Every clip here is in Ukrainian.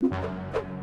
you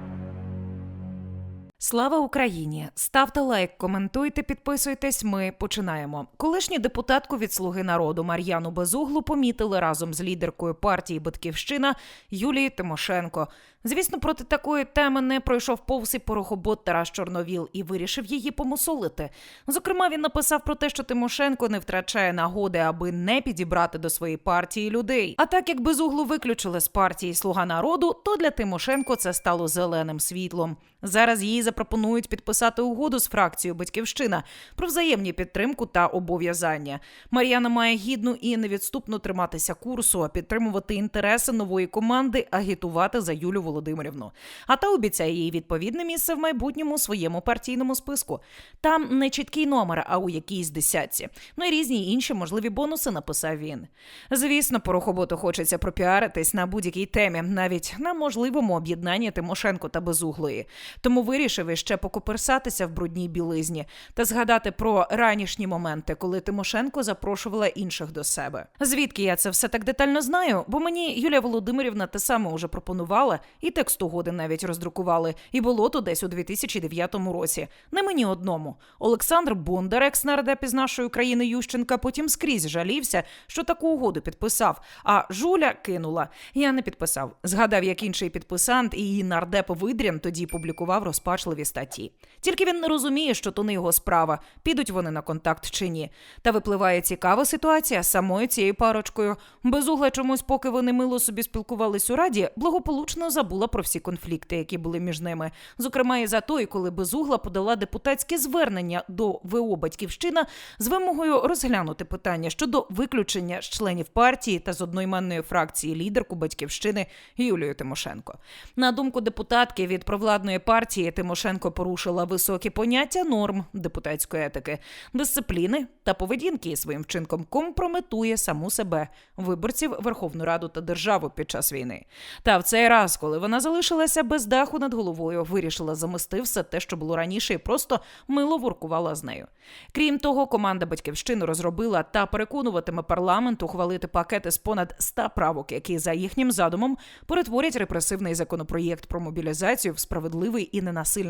Слава Україні! Ставте лайк, коментуйте, підписуйтесь. Ми починаємо. Колишню депутатку від Слуги народу Мар'яну Безуглу помітили разом з лідеркою партії Батьківщина Юлією Тимошенко. Звісно, проти такої теми не пройшов повз і порохобот Тарас Чорновіл і вирішив її помусолити. Зокрема, він написав про те, що Тимошенко не втрачає нагоди, аби не підібрати до своєї партії людей. А так як Безуглу виключили з партії Слуга народу, то для Тимошенко це стало зеленим світлом. Зараз їй запропонують підписати угоду з фракцією Батьківщина про взаємні підтримку та обов'язання. Мар'яна має гідну і невідступно триматися курсу, підтримувати інтереси нової команди, агітувати за Юлю Володимирівну. А та обіцяє їй відповідне місце в майбутньому своєму партійному списку. Там не чіткий номер, а у якійсь десятці. Ну і різні інші можливі бонуси написав він. Звісно, порохоботу хочеться пропіаритись на будь-якій темі, навіть на можливому об'єднанні Тимошенко та Безуглої. Тому вирішив іще покоперсатися в брудній білизні та згадати про ранішні моменти, коли Тимошенко запрошувала інших до себе. Звідки я це все так детально знаю? Бо мені Юлія Володимирівна те саме уже пропонувала, і текст угоди навіть роздрукували. І було то десь у 2009 році. Не мені одному. Олександр Бондар, екс-нардеп із нашої країни Ющенка, потім скрізь жалівся, що таку угоду підписав. А Жуля кинула. Я не підписав. Згадав, як інший підписант і нардеп Видрін тоді публікував розпачливі статті. Тільки він не розуміє, що то не його справа, підуть вони на контакт чи ні. Та випливає цікава ситуація з самою цією парочкою. Безугла чомусь, поки вони мило собі спілкувались у раді, благополучно забула про всі конфлікти, які були між ними. Зокрема, і за той, коли Безугла подала депутатське звернення до ВО Батьківщина з вимогою розглянути питання щодо виключення з членів партії та з одноіменної фракції лідерку батьківщини Юлію Тимошенко. На думку депутатки від провладної партії, Тимошенко порушила високі поняття норм депутатської етики, дисципліни та поведінки і своїм вчинком компрометує саму себе, виборців Верховну Раду та державу під час війни. Та в цей раз, коли вона залишилася без даху над головою, вирішила замести все те, що було раніше, і просто мило воркувала з нею. Крім того, команда батьківщини розробила та переконуватиме парламент ухвалити пакети з понад 100 правок, які за їхнім задумом перетворять репресивний законопроєкт про мобілізацію в справедливий і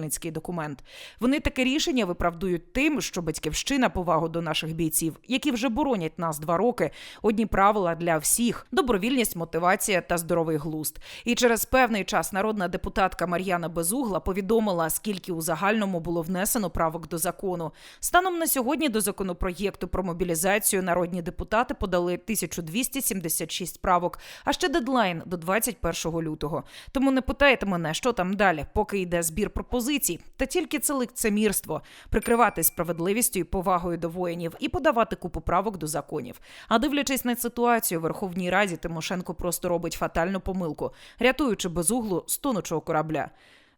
ненасильницький документ. Вони таке рішення виправдують тим, що батьківщина повагу до наших бійців, які вже боронять нас два роки. Одні правила для всіх: добровільність, мотивація та здоровий глузд. І через певний час народна депутатка Мар'яна Безугла повідомила, скільки у загальному було внесено правок до закону. Станом на сьогодні до законопроєкту про мобілізацію народні депутати подали 1276 правок, а ще дедлайн до 21 лютого. Тому не питайте мене, що там далі, поки йде збір пропозицій. Та тільки це лицемірство прикривати справедливістю і повагою до воїнів і подавати купу правок до законів. А дивлячись на ситуацію в Верховній Раді, Тимошенко просто робить фатальну помилку, рятуючи безуглу з тонучого корабля.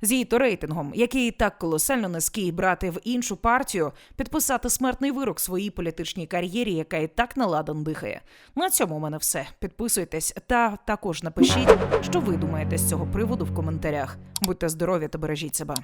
З її то рейтингом, який так колосально низький брати в іншу партію, підписати смертний вирок своїй політичній кар'єрі, яка і так наладан дихає. На цьому у мене все. Підписуйтесь та також напишіть, що ви думаєте з цього приводу в коментарях. Будьте здорові та бережіть себе.